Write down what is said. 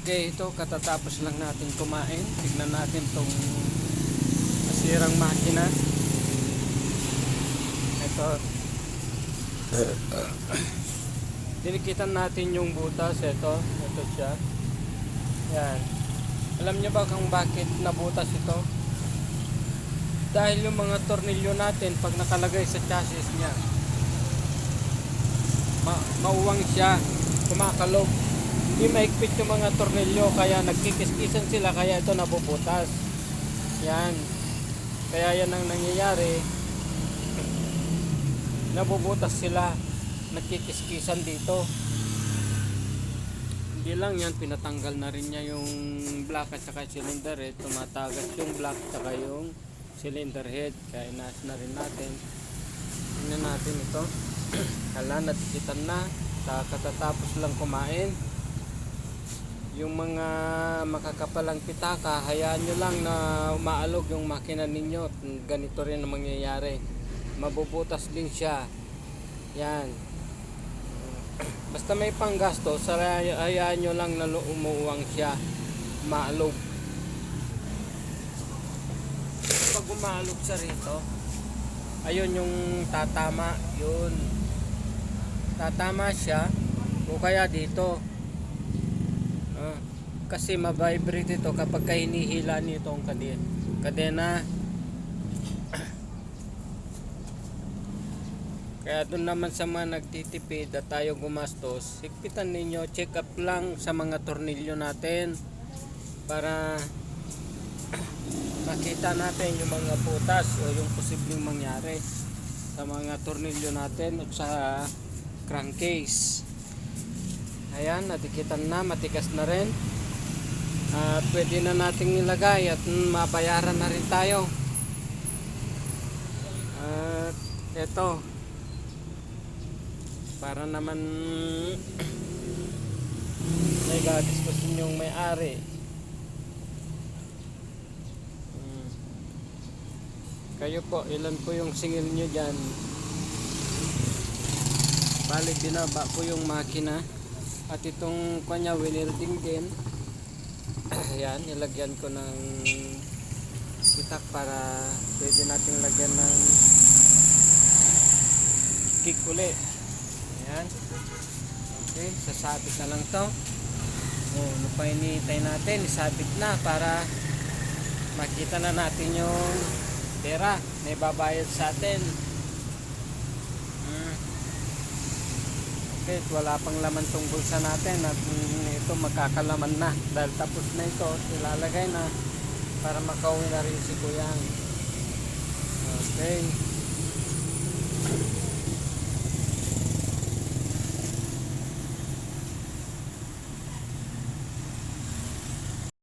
Okay, ito katatapos lang natin kumain. Tignan natin tong nasirang makina. Ito. Dinikitan natin yung butas. Ito. Ito siya. Yan. Alam niyo ba kung bakit nabutas ito? Dahil yung mga tornilyo natin pag nakalagay sa chassis niya ma mauwang siya kumakalog hindi maigpit yung mga tornilyo kaya nagkikiskisan sila kaya ito nabubutas. Yan. Kaya yan ang nangyayari. Nabubutas sila. Nagkikiskisan dito. Hindi lang yan pinatanggal na rin niya yung black at saka cylinder head tumatagas yung black at saka yung cylinder head. Kaya inaas na rin natin. Tingnan natin ito. Hala, natikitan na. Katatapos lang kumain. Yung mga makakapalang pitaka, hayaan nyo lang na umaalog yung makina ninyo. Ganito rin ang mangyayari. Mabubutas din siya. Yan. Basta may panggasto, hayaan nyo lang na umuuwang siya. Maalog. Pag umaalog siya rito, ayun yung tatama yun tatama siya o kaya dito Ah, kasi mabibrate ito kapag ka hinihila nito ang kadena. Kadena. Kaya doon naman sa mga nagtitipid at tayo gumastos higpitan ninyo check up lang sa mga tornilyo natin para makita natin yung mga putas o yung posibleng mangyari sa mga tornilyo natin at sa crankcase ayan natikitan na matigas na rin at pwede na nating nilagay at mabayaran na rin tayo at eto para naman may gadiskusyon yung may-ari Mm. Kayo po, ilan po yung singil nyo dyan? Balik binaba po yung makina. At itong kanya winelding din. Ayan, nilagyan ko ng itak para pwede nating lagyan ng kick uli. Ayan. Okay, sasabit na lang to. Pa hinihintay natin? Isabit na para makita na natin yung pera na ibabayad sa atin. Mm. Okay, wala pang laman tong bulsa natin at mm, ito magkakalaman na dahil tapos na ito, ilalagay na para makauwi na rin si Kuyang. Okay.